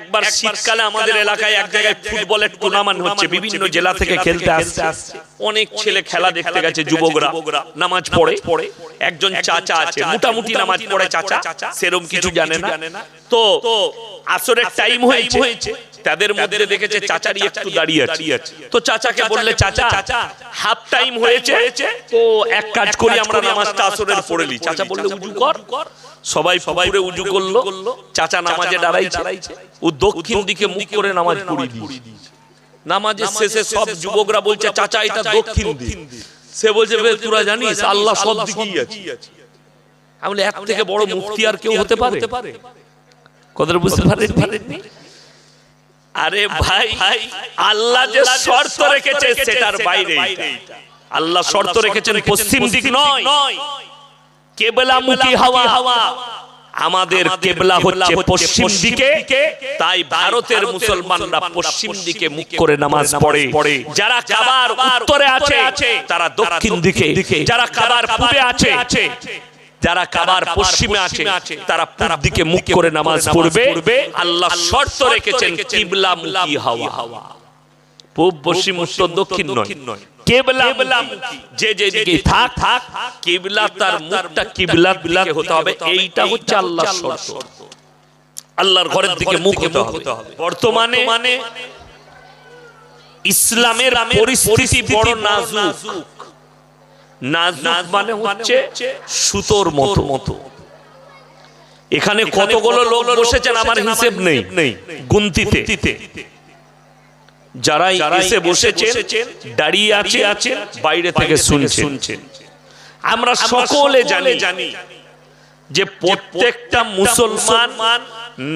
একবার শীতকালে আমাদের এলাকায় এক জায়গায় ফুটবলের টুর্নামেন্ট হচ্ছে। বিভিন্ন জেলা থেকে খেলতে আসছে। অনেক ছেলে খেলা দেখতে গেছে যুবকরা। নামাজ পড়ে। পড়ে। একজন চাচা আছে। মোটামুটি নামাজ পড়ে চাচা। সেরম কিছু জানে না। তো আসরের টাইম হয়েছে। তাদের মধ্যে দেখেছে চাচারি একটু দাঁড়িয়ে আছে। তো চাচাকে বললে চাচা হাফ টাইম হয়েছে তো এক কাজ করি আমরা নামাজটা আসরের পড়ে নি চাচা বললে উজু কর। সবাই সবাই উজু করল। চাচা নামাজে দাঁড়াইছে। ও দক্ষিণ দিকে মুখ করে নামাজ পড়িয়ে দিয়েছে। নামাজের শেষে সব যুবকরা বলছে চাচা এটা দক্ষিণ দিক। সে বলছে তোরা জানিস আল্লাহ সব দিকেই আছে। আমি এর থেকে বড় মুক্তি আর কেউ হতে পারে? কথাটা বুঝতে পারেননি আরে ভাই আল্লাহ যে শর্ত রেখেছে সেটার বাইরে। আল্লাহ শর্ত রেখেছেন পশ্চিম দিক নয়। কেবলামুখী হাওয়া। আমাদের কেবলা হচ্ছে পশ্চিম দিকে। তাই ভারতের মুসলমানরা পশ্চিম দিকে মুখ করে নামাজ পড়ে। পড়ে। যারা কাবার উত্তরে আছে তারা দক্ষিণ দিকে। যারা কাবার পূবে আছে। যারা কাবার পশ্চিমে আছে তারা পূর্ব দিকে মুখ করে নামাজ পড়বে। আল্লাহ শর্ত রেখেছেন কিবলা মুখী হাওয়া। হাওয়া। পূব পশ্চিম উত্তর দক্ষিণ নয়। কেবলা যে যে দিকে থাক থাক কিবলা তার মুখটা কিবলা দিকে হতে হবে। এইটা হচ্ছে আল্লাহর শর্ত। আল্লাহর ঘরের দিকে মুখ হতে হবে। বর্তমানে মানে ইসলামের পরিস্থিতি বড় নাজুক। নাজুক মানে হচ্ছে সুতোর মতো। মতো। এখানে কতগুলো লোক বসেছেন আমার হিসেব নেই। গুনতিতে। যারা এসে বসেছেন দাঁড়িয়ে আছে আছে বাইরে থেকে শুনছেন। আমরা সকলে জানি জানি যে প্রত্যেকটা মুসলমান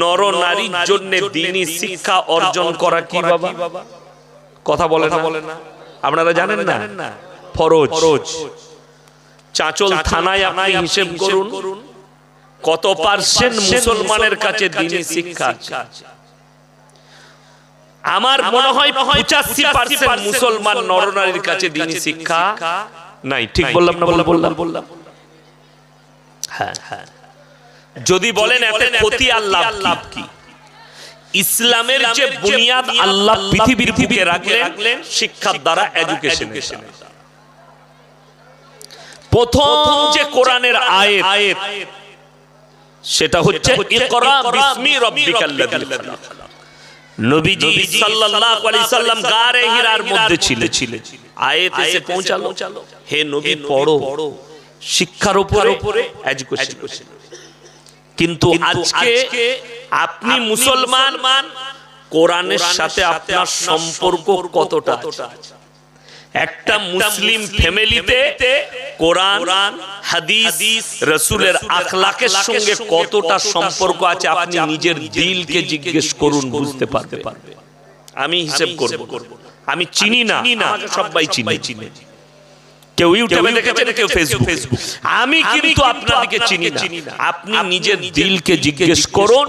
নর নারীর জন্য দিনী শিক্ষা অর্জন করা কি বাবা? কথা বলে না? বলে না। আপনারা জানেন না? ফরজ। চাঁচল থানায় আপনি হিসেব করুন। কত পার্সেন্ট মুসলমানের কাছে শিক্ষা আমার মনে হয় পঁচাশি পার্সেন্ট মুসলমান নরনারীর কাছে শিক্ষা নাই ঠিক বললাম না বললাম বললাম বললাম। হ্যাঁ হ্যাঁ। যদি বলেন এত ক্ষতি আল্লাহ লাভ কি? ইসলামের যে বুনিয়াদ আল্লাহ পৃথিবীর বুকে রাখলেন শিক্ষার দ্বারা এডুকেশন প্রথম যে কোরআনের আয়াত আয়াত সেটা হচ্ছে ইকরা বিসমি খালাক। নবীজি সাল্লাল্লাহু আলাইহি সাল্লাম গারে হিরার মধ্যে ছিলেন। আয়াত এসে পৌঁছালো। হে নবী পড়ো। শিক্ষার উপরে এডুকেশন কিন্তু আজকে আপনি মুসলমান মান কোরআনের সাথে আপনার সম্পর্ক কতটা একটা মুসলিম ফ্যামিলিতে কোরআন হাদিস রসুলের আখলাকের সঙ্গে কতটা সম্পর্ক আছে আপনি নিজের দিলকে জিজ্ঞেস করুন বুঝতে পারতে পারবে। আমি হিসেব করব। আমি চিনি না। সবাই চিনি। চিনি। কেউ ইউটিউবে দেখেছেন কেউ ফেসবুক আমি কিন্তু আপনাদেরকে চিনি না। আপনি নিজের দিলকে জিজ্ঞেস করুন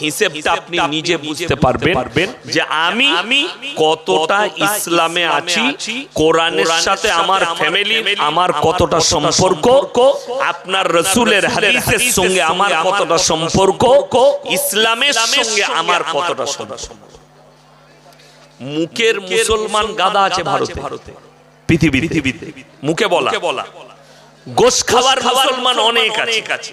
হিসেবটা আপনি নিজে বুঝতে পারবেন যে আমি কতটা ইসলামে আছি কোরআনের সাথে আমার ফ্যামিলি আমার কতটা সম্পর্ক আপনার রসুলের হাদিসের সঙ্গে আমার কতটা সম্পর্ক ইসলামের সঙ্গে আমার কতটা সম্পর্ক? মুখের মুসলমান গাদা আছে ভারতে। ভারতে। পৃথিবীতে মুখে বলা। বলা। গোশ খাবার মুসলমান অনেক আছে।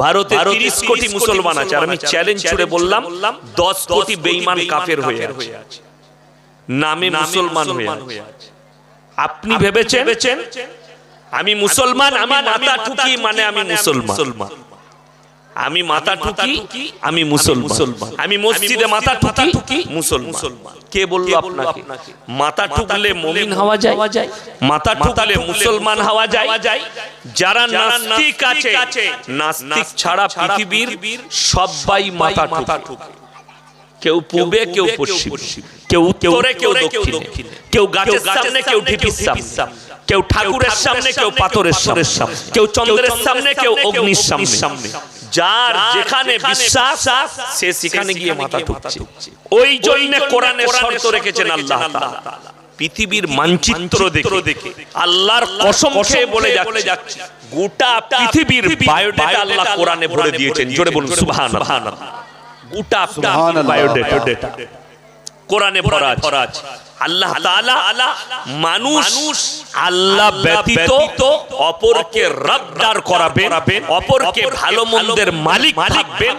ভারতে তিরিশ কোটি মুসলমান আছে। আর আমি চ্যালেঞ্জ ছুড়ে বললাম দশ কোটি বেইমান কাফের হয়ে আছে। নামে মুসলমান হয়ে আছে। আপনি ভেবেছেন? আমি মুসলমান আমি মাথা ঠুকি মানে আমি মুসলমান। আমি মাথা ঠুকি আমি মুসলমান। আমি মসজিদে মাথা ঠুকি মুসলমান। কে বলল আপনাকে? মাথা মমিন হওয়া যায়? মাথা মুসলমান হওয়া যায়? যারা নাস্তিক আছে নাস্তিক ছাড়া পৃথিবীর সবাই মাথা কেউ পূবে কেউ পশ্চিম। কেউ উত্তরে কেউ দক্ষিণে। কেউ গাছের সামনে কেউ ঢিপির সামনে। কেউ ঠাকুরের সামনে কেউ পাথরের সামনে। কেউ চন্দ্রের সামনে কেউ অগ্নির সামনে। যার যেখানে বিশ্বাস সে সেখানে গিয়ে মাথা ঠুকছে। ওই জন্য কোরআনে শর্ত রেখেছেন আল্লাহ পৃথিবীর মানচিত্র দেখে আল্লাহর কসম খেয়ে বলে যাচ্ছে। গোটা পৃথিবীর বায়োডাটা আল্লাহ কোরআনে ভরে দিয়েছেন। জোরে বলুন সুবহানাল্লাহ। গোটা সুবহানাল্লাহ। বায়োডেটা কোরআনে আছে আল্লাহ তাআলা মানুষ আল্লাহ ব্যতীত অপরকে রবদার করাবেন অপরকে ভালো মন্দের মালিক থাকবেন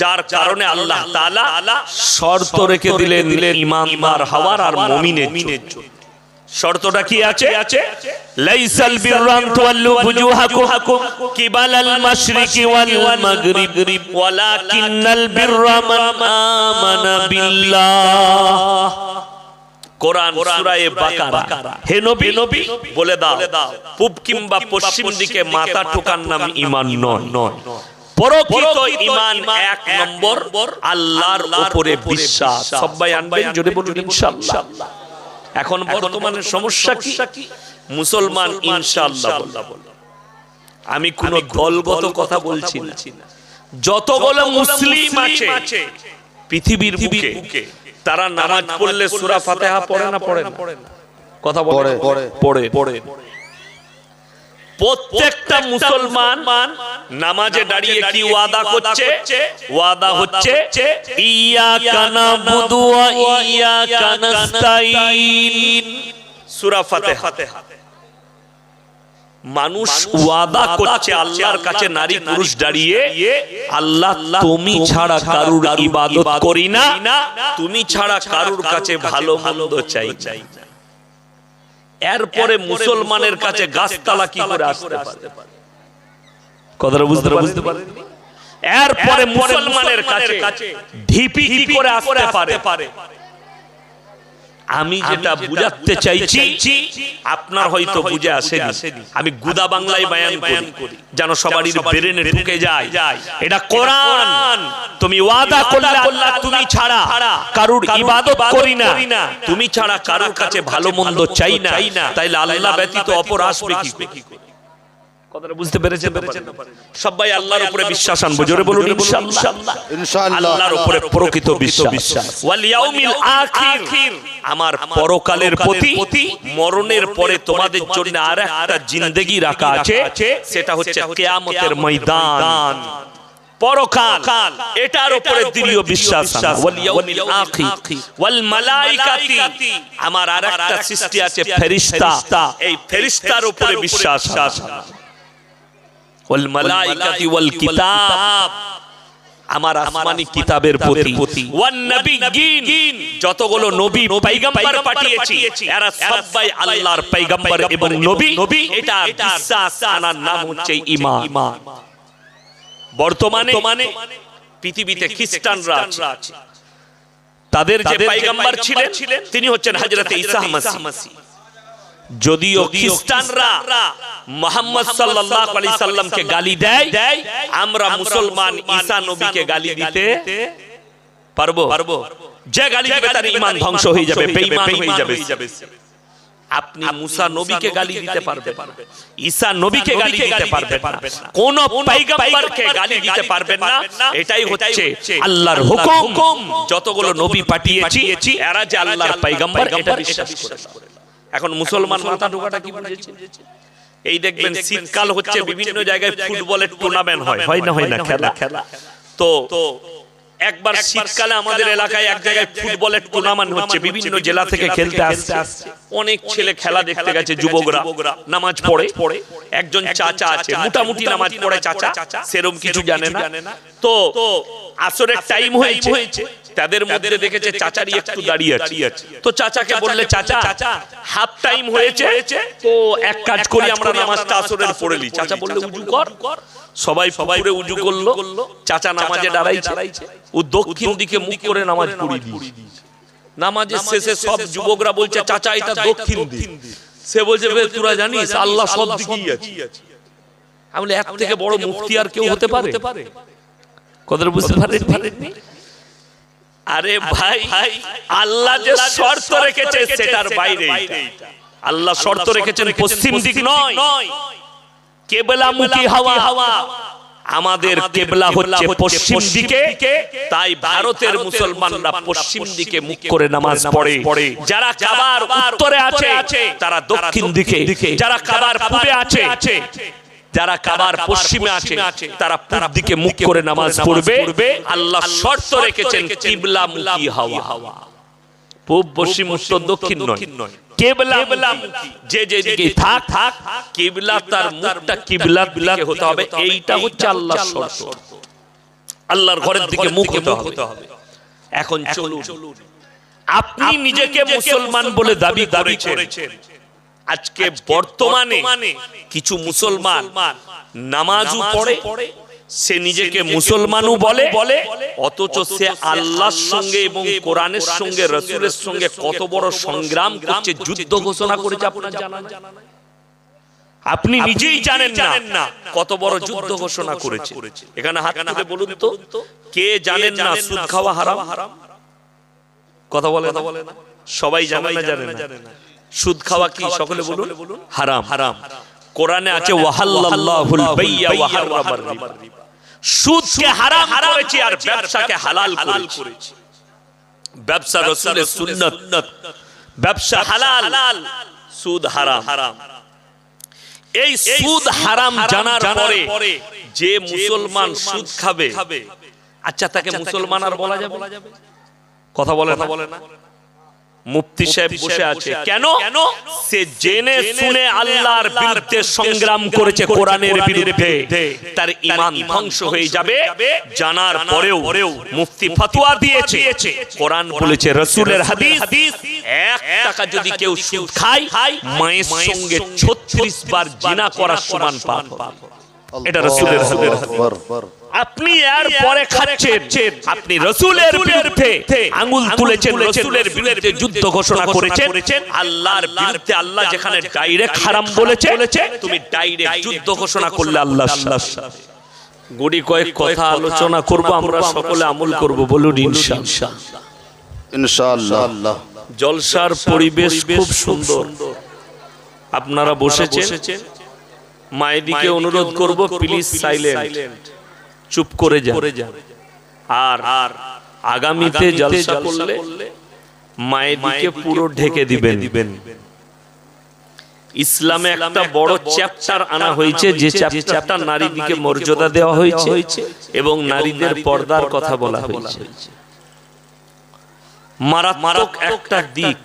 যার কারণে আল্লাহ তাআলা শর্ত রেখে দিলেন ইমানদার হওয়ার আর মুমিনের জন্য শর্তটা কি আছে? লাইসাল বিররান তুওয়াল্লু বুজুহাকুম কিবালাল মাশরিকি ওয়াল মাগরিব। ওয়ালাকিন্নাল বিররা মান আমানা বিল্লাহ। কোরআন সূরা বাকারা। হে নবী নবী বলে দাও পূব কিংবা পশ্চিম দিকে মাথা ঠোকার নাম ঈমান নয়। নয়। প্রকৃত ঈমান এক নম্বর আল্লাহর উপরে বিশ্বাস। সবাই আনবেন জোরে বলুন ইনশাআল্লাহ। এখন বর্তমানে সমস্যা কি? মুসলমান ইনশাআল্লাহ আমি কোন দলগত কথা বলছি না। যত বলে মুসলিম আছে পৃথিবীর বুকে তারা নামাজ পড়লে সূরা ফাতিহা পড়ে না পড়ে না কথা বলে পড়ে, পড়ে। পড়ে। প্রত্যেকটা মুসলমান নামাজে দাঁড়িয়ে কি ওয়াদা করছে? ওয়াদা হচ্ছে ইয়াকা নাবুদু ওয়া ইয়াকা নাস্তাইন সূরা ফাতিহা। মানুষ ওয়াদা করছে আল্লাহর কাছে নারী পুরুষ দাঁড়িয়ে আল্লাহ তুমি ছাড়া কারুর ইবাদত করি না তুমি ছাড়া কারুর কাছে ভালো মন্দ চাই চাই এরপরে মুসলমানের কাছে গাছতলা কি করে আসতে পারে? কথাটা বুঝতে বুঝতে পারেন এরপরে মুসলমানের কাছে ঢিপি কি করে আসতে পারে? আমি যেটা বুঝাতে চাইছি আপনার হয়তো বুঝে আসেনি। আমি গুদা বাংলায় বায়ান করি। যেন সবারই ব্রেনে ঢুকে যায়। এটা কোরআন। তুমি ওয়াদা করলে আল্লাহ তুমি ছাড়া। কারুর ইবাদত করি না। তুমি ছাড়া কারুর কাছে ভালো মন্দ চাই না। তাইলে আল্লাহ ব্যতীত অপর আসবে কি করে? কথাটা বুঝতে পেরেছেন সবাই আল্লাহর উপরে বিশ্বাস আনব জোরে বলুন ইনশাআল্লাহ ইনশাআল্লাহ আল্লাহর উপরে প্রকৃত বিশ্বাস। ওয়াল ইয়াউমিল আখির। আমার পরকালের প্রতি মরণের পরে তোমাদের জন্য আর একটা জিন্দেগি রাখা আছে। সেটা হচ্ছে কিয়ামতের ময়দান। পরকাল। এটার উপরে দৃঢ় বিশ্বাস ওয়াল ইয়াউমিল আখির। ওয়াল মালাইকাতি আমার আর একটা সৃষ্টি আছে ফেরেশতা এই ফেরেশতার উপরে বিশ্বাস আনা। ওয়াল মালাইকাতি ওয়াল কিতাব। আমার আসমানি কিতাবের প্রতি। ওয়ান যতগুলো নবী পয়গম্বর পাঠিয়েছি। এরা সবাই আল্লাহর পয়গম্বর এবং নবী। এটা বিশ্বাস আনার নাম হচ্ছে ঈমান। বর্তমানে পৃথিবীতে খ্রিস্টানরা আছে। তাদের যে পয়গম্বর ছিলেন তিনি হচ্ছেন হযরত ঈসা মাসিহ। যদিও খ্রিস্টানরা মোহাম্মদ সাল্লাল্লাহু আলাইহি সাল্লামকে গালি দেয় আমরা মুসলমান ঈসা নবীকে গালি দিতে পারব? পারব। যে গালি দিবে তার ঈমান ধ্বংস হয়ে যাবে বেঈমান হয়ে যাবে। আপনি মুসা নবীকে গালি দিতে পারবেন ঈসা নবীকে গালি দিতে পারবেন না। কোন পয়গম্বরকে গালি দিতে পারবেন না। এটাই হচ্ছে আল্লাহর হুকুম। যতগুলো নবী পাঠিয়েছি এরা যে আল্লাহর পয়গম্বর এটা বিশ্বাস করে। এখন মুসলমান মাথা ঢোকাটা কি বুঝেছে এই দেখবেন শীতকাল হচ্ছে বিভিন্ন জায়গায় ফুটবলের টুর্নামেন্ট হয়। হয় না হয় না খেলা। খেলা। তো একবার শীতকালে আমাদের এলাকায় এক জায়গায় ফুটবলের টুর্নামেন্ট হচ্ছে বিভিন্ন জেলা থেকে খেলতে আসছে। অনেক ছেলে খেলা দেখতে গেছে যুবকরা। নামাজ পড়ে। একজন চাচা আছে মোটামুটি নামাজ পড়ে চাচা। সেরম কিছু জানে না। তো আসরের টাইম হয়েছে। তাদের মধ্যে দেখেছে চাচারি একটু দাঁড়িয়ে আছে। তো চাচাকে বললে চাচা হাফ টাইম হয়েছে? তো এক কাজ করি আমরা নামাজটা আসরের পড়েলি চাচা বললে উজু কর। সবাই সবাই উজু করল চাচা নামাজে দাঁড়াইছে ও দক্ষিণ দিকে মুখ করে নামাজ পড়িয়ে দিয়েছে। নামাজের শেষে সব যুবকরা বলছে চাচা এটা দক্ষিণ দিক। সে বলছে "বে, তোরা জানিস আল্লাহ সব দিকেই আছে। আমি এক থেকে বড় মুফতি আর কেউ হতে পারে? কথাটা বুঝতে পারেননি? আরে ভাই আল্লাহ যে শর্ত রেখেছে সেটার বাইরে। আল্লাহ শর্ত রেখেছেন পশ্চিম দিক নয়। কেবলামুখী হাওয়া। হাওয়া। আমাদের কেবলা হচ্ছে পশ্চিম দিকে তাই ভারতের মুসলমানরা পশ্চিম দিকে মুখ করে নামাজ পড়ে। যারা কাবার উত্তরে আছে তারা দক্ষিণ দিকে। যারা কাবার পূবে আছে যারা কাবার পশ্চিমে আছে তারা পূর্ব দিকে মুখ করে নামাজ পড়বে। আল্লাহ শর্ত রেখেছেন কিবলা মুখী হওয়া। পূব পশ্চিম উত্তর দক্ষিণ নয়। যে যে দিকে থাক থাক কিবলা তার মুখটা কিবলা দিকে হতে হবে। এইটা হচ্ছে আল্লাহর শর্ত। আল্লাহর ঘরের দিকে মুখ হতে হবে। এখন চলুন। আপনি নিজেকে মুসলমান বলে দাবি করেছেন। আজকে বর্তমানে কিছু মুসলমান নামাজও পড়ে সে নিজেকে মুসলমানও বলে বলে অথচ সে আল্লাহর সঙ্গে এবং কোরআনের সঙ্গে রসুলের সঙ্গে কত বড় সংগ্রাম করছে যুদ্ধ ঘোষণা করেছে আপনার জানা আপনি নিজেই জানেন না কত বড় যুদ্ধ ঘোষণা করেছে। এখানে হাত তুলে বলুন তো কে জানেন না সুদ খাওয়া হারাম? হারাম? কথা বলে না? সবাই জানে না জানে না সুদ খাওয়া কি সকলে বলুন? হারাম। হারাম। কোরআনে আছে ওয়াহাল্লাল্লাহুল বাইয়া ওয়া হারামার রিবা। সুদকে হারাম করেছি আর ব্যবসাকে হালাল করেছি। ব্যবসা রাসূলের সুন্নাত। ব্যবসা হালাল। সুদ হারাম। হারাম। এই সুদ হারাম জানার পরে যে মুসলমান সুদ খাবে আচ্ছা তাকে মুসলমান আর বলা যাবে? কথা বলে না? বলে না? মুফতি সাহেব বসে আছে। কেন? সে জেনে শুনে আল্লাহর বিরুদ্ধে সংগ্রাম করেছে কোরআনের বিরুদ্ধে। তার ঈমান ধ্বংস হয়ে যাবে জানার পরেও মুফতি ফতোয়া দিয়েছে। কোরআন বলেছে রাসূলের হাদিস এক টাকা যদি কেউ সুদ খায় মায়ের সঙ্গে 36 বার জিনা করার সমান পাপ এটা রাসূলের আপনি এর পরে খাচ্ছেন। আপনি রসুলের বিরুদ্ধে আঙ্গুল তুলেছেন রসুলের বিরুদ্ধে যুদ্ধ ঘোষণা করেছেন। আল্লাহর বিরুদ্ধে আল্লাহ যেখানে ডাইরেক্ট হারাম বলেছে তুমি ডাইরেক্ট যুদ্ধ ঘোষণা করলে আল্লাহ গুড়ি কয়েক কথা আলোচনা করব আমরা সকলে আমল করব বলুন ইনশাআল্লাহ। ইনশাআল্লাহ। জলসার পরিবেশ খুব সুন্দর। আপনারা বসেছেন? মায়েদিকে অনুরোধ করব প্লিজ সাইলেন্ট চুপ করে যান। আর আর আগামীতে জলসা করলে মায়ের দিকে পুরো ঢেকে দিবেন। দিবেন। ইসলামে একটা বড় চ্যাপ্টার আনা হয়েছে যে চ্যাপ্টার নারী দিকে মর্যাদা দেওয়া হয়েছে এবং নারীদের পর্দার কথা বলা হয়েছে। মারাত্মক একটা দিক।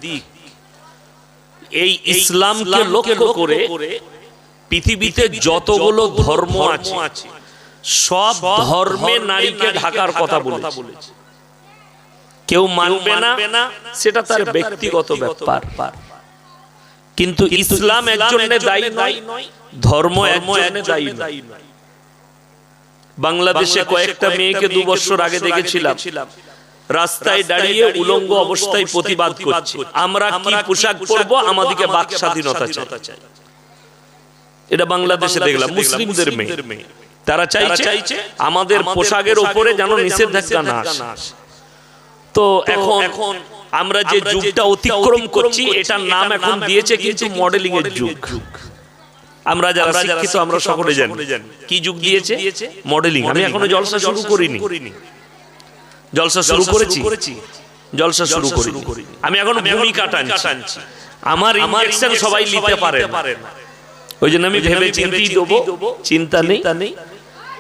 এই ইসলামকে লক্ষ্য করে পৃথিবীতে যতগুলো ধর্ম আছে সব ধর্মে নারীকে ঢাকার কথা বলেছে। কেউ মানবে না সেটা তার ব্যক্তিগত ব্যাপার। কিন্তু ইসলাম একজনে দায়ী নয় ধর্ম একজনে দায়ী নয়। বাংলাদেশে কয়েকটা মেয়েকে দু বছর আগে দেখেছিলাম। রাস্তায় দাঁড়িয়ে উলঙ্গ অবস্থায় প্রতিবাদ করছে। আমরা কি পোশাক পরব? আমাদেরকে বাক স্বাধীনতা চাই। এটা বাংলাদেশে দেখলাম মুসলিমদের মেয়ে। তারা চাইছে আমাদের পোশাকের উপরে যেন নিষেধাজ্ঞা না তো এখন এখন আমরা যে যুগটা অতিক্রম করছি এটার নাম এখন দিয়েছে কিন্তু মডেলিং এর যুগ। আমরা যারা শিক্ষিত আমরা সকলে জানি কি যুগ দিয়েছে? মডেলিং আমি এখনও জলসা শুরু করিনি। জলসা শুরু করেছি। জলসা শুরু করি আমি এখন ভূমিকা টানছি। আমার ইনজেকশন সবাই নিতে পারে না। ওই জন্য আমি ভেবে চিন্তেই দেবো চিন্তা নেই।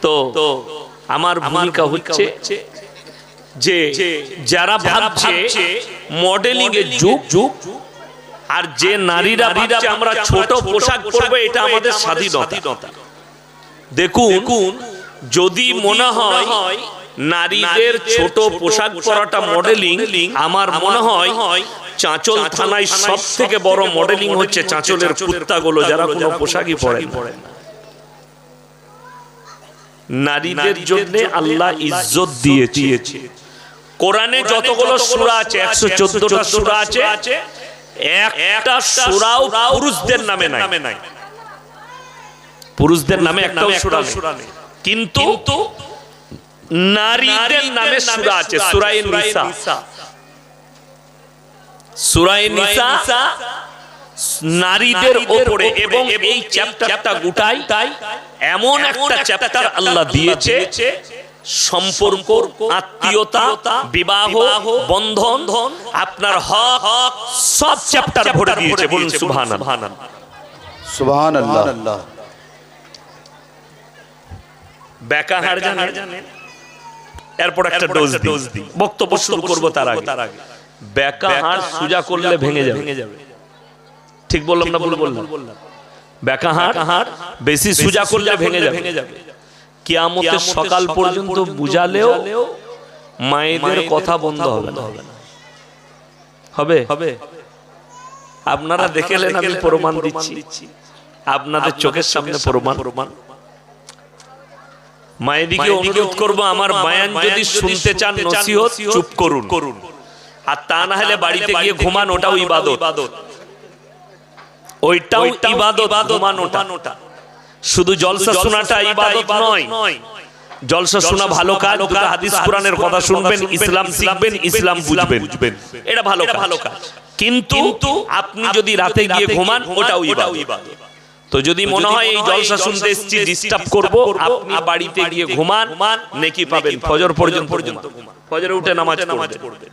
তো আমার ভূমিকা হচ্ছে যে যারা ভাবছে মডেলিং এর যুগ যুগ আর যে নারীরা ভাবছে আমরা ছোট পোশাক পরবো এটা আমাদের স্বাধীনতা। দেখুন যদি মনে হয় নারীদের ছোট পোশাক পরাটা মডেলিং আমার মনে হয় চাঁচল থানায় সব থেকে বড় মডেলিং হচ্ছে চাঁচলের কুত্তাগুলো যারা কোনো পোশাকই পরে নারীদের জন্য আল্লাহ ইজ্জত দিয়ে দিয়েছে। কোরআনে যতগুলো সূরা আছে 114টা সূরা আছে একটা সূরাও পুরুষদের নামে নাই। পুরুষদের নামে একটাও সূরা নেই। কিন্তু নারীদের নামে সূরা আছে সূরা নিসা। সূরা নিসা নারীদের উপরে এবং এই চ্যাপ্টারটা গোটাই তাই এমন একটা চ্যাপ্টার আল্লাহ দিয়েছে সম্পর্ক আত্মীয়তা বিবাহ বন্ধন আপনার হক সব চ্যাপ্টার ভরে দিয়েছে বলুন সুবহানাল্লাহ। সুবহানাল্লাহ। বেকাহার জানে এরপর একটা ডোজ ডোজ দিই। বক্তব্য শুরু করব তার আগে। বেকাহার সুজা করলে ভেঙে যাবে। ঠিক বললাম না ভুল বললাম বেকাহার বেশি সুজা করলে ভেঙে যাবে। কিয়ামতের সকাল পর্যন্ত বুঝালেও মায়েদের কথা বন্ধ হবে না। হবে হবে? আপনারা দেখেলেন আমি প্রমাণ দিচ্ছি। আপনাদের চোখের সামনে প্রমাণ। প্রমাণ। মায়েদিকে অনুরোধ করব আমার বায়ান যদি শুনতে চান নসিহত চুপ করুন। করুন। আর তা না হলে বাড়িতে গিয়ে ঘুমান ওটাও ইবাদত। ওইটাও ইবাদত ঘুমানোটা। শুধু জলসা শোনাটা ইবাদত নয়। জলসা শোনা ভালো কাজ দুটো হাদিস কোরআনের কথা শুনবেন ইসলাম শিখবেন ইসলাম বুঝবেন। এটা ভালো ভালো কাজ। কিন্তু আপনি যদি রাতে গিয়ে ঘুমান ওটাও ইবাদত। তো যদি মনে হয় এই জলসা শুনতে এসছি ডিস্টার্ব করব আপনি বাড়িতে গিয়ে ঘুমান নেকি পাবেন ফজর পর্যন্ত পর্যন্ত ফজরে উঠে নামাজ পড়বেন।